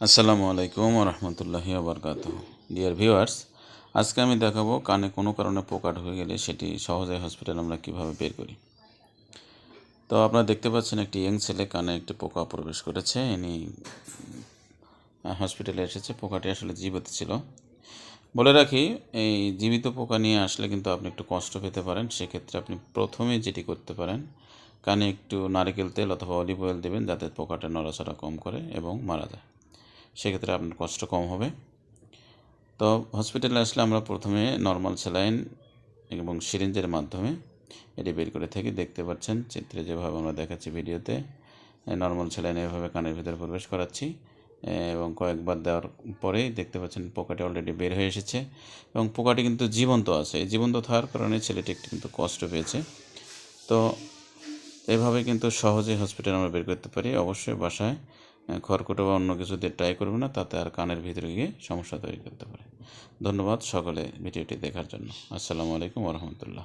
আসসালামু আলাইকুম রহমতুল্লাহি আবরকাত ডিয়ার ভিউয়ার্স আজকে আমি দেখাবো কানে কোনো কারণে পোকা ঢুকে গেলে সেটি সহজে হসপিটাল আমরা কীভাবে বের করি। তো আপনারা দেখতে পাচ্ছেন একটি ইয়ং ছেলে কানে একটি পোকা প্রবেশ করেছে। ইনি হসপিটালে এসেছে। পোকাটি আসলে জীবিত ছিল। বলে রাখি, এই জীবিত পোকা নিয়ে আসলে কিন্তু আপনি একটু কষ্ট পেতে পারেন। সেক্ষেত্রে আপনি প্রথমে যেটি করতে পারেন, কানে একটু নারকেল তেল অথবা অলিভ অয়েল দেবেন যাতে পোকাটা নড়াচড়া কম করে এবং মারা যায়। সেক্ষেত্রে আপনার কষ্ট কম হবে। তো হসপিটালে আসলে আমরা প্রথমে নর্মাল স্যালাইন এবং সিরিঞ্জের মাধ্যমে এটি বের করে থাকি। দেখতে পাচ্ছেন, চিত্রে যেভাবে আমরা দেখাচ্ছি ভিডিওতে নর্মাল স্যালাইন এভাবে কানের ভিতরে প্রবেশ করাচ্ছি এবং কয়েকবার দেওয়ার পরেই দেখতে পাচ্ছেন পোকাটি অলরেডি বের হয়ে এসেছে এবং পোকাটি কিন্তু জীবন্ত আছে। এই জীবন্ত থাকার কারণে ছেলেটি একটু কিন্তু কষ্ট পেয়েছে। তো এভাবে কিন্তু সহজে হসপিটাল আমরা বের করতে পারি। অবশ্যই বাসায় খড়কুটো বা অন্য কিছু দিয়ে ট্রাই করবে না, তাতে আর কানের ভিতরে গিয়ে সমস্যা তৈরি করতে পারে। ধন্যবাদ সকলে ভিডিওটি দেখার জন্য। আসসালামু আলাইকুম রহমতুল্লাহ।